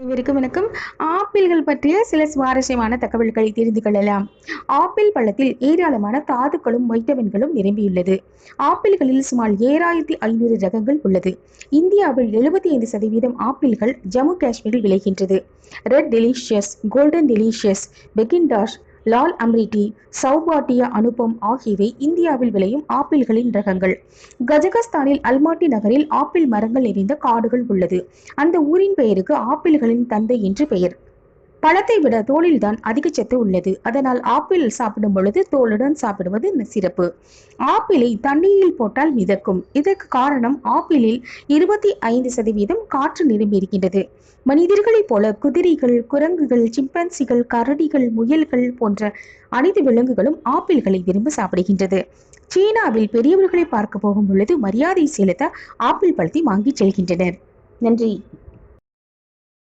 அனைவருக்கும் வணக்கம் ஆப்பிள்கள் பற்றிய சில சுவாரஸ்யமான தகவல்களை தெரிந்து கொள்ளலாம். ஆப்பிள் பழத்தில் ஏராளமான தாதுக்களும் வைட்டமின்களும் நிரம்பியுள்ளது. ஆப்பிள்களில் சுமார் ஏழாயிரத்தி ஐநூறு ரகங்கள் உள்ளது. இந்தியாவில் எழுபத்தி ஐந்து சதவீதம் ஆப்பிள்கள் ஜம்மு காஷ்மீரில் விளைகின்றது. Red delicious golden delicious McIntosh Lal அம்ரிட்டி Chaubattia Anupam ஆகியவை இந்தியாவில் விளையும் ஆப்பிள்களின் ரகங்கள். கஜகஸ்தானில் அல்மாட்டி நகரில் ஆப்பிள் மரங்கள் நிறைந்த காடுகள் உள்ளது. அந்த ஊரின் பெயருக்கு ஆப்பிள்களின் தந்தை என்று பெயர். பழத்தை விட தோலில் தான் அதிக சத்து உள்ளது. அதனால் ஆப்பிள் சாப்பிடும் பொழுது தோலுடன் சாப்பிடுவது சிறப்பு. ஆப்பிளை தண்ணீரில் போட்டால் மிதக்கும். இதற்கு காரணம் ஆப்பிளில் இருபத்தி ஐந்து சதவீதம் காற்று நிரம்பி இருக்கின்றது. மனிதர்களைப் போல குதிரைகள் குரங்குகள் சிம்பன்சிகள் கரடிகள் முயல்கள் போன்ற அனைத்து விலங்குகளும் ஆப்பிள்களை விரும்பி சாப்பிடுகின்றது. சீனாவில் பெரியவர்களை பார்க்க போகும் பொழுது மரியாதை செலுத்த ஆப்பிள் பழத்தை வாங்கி செல்கின்றனர். நன்றி.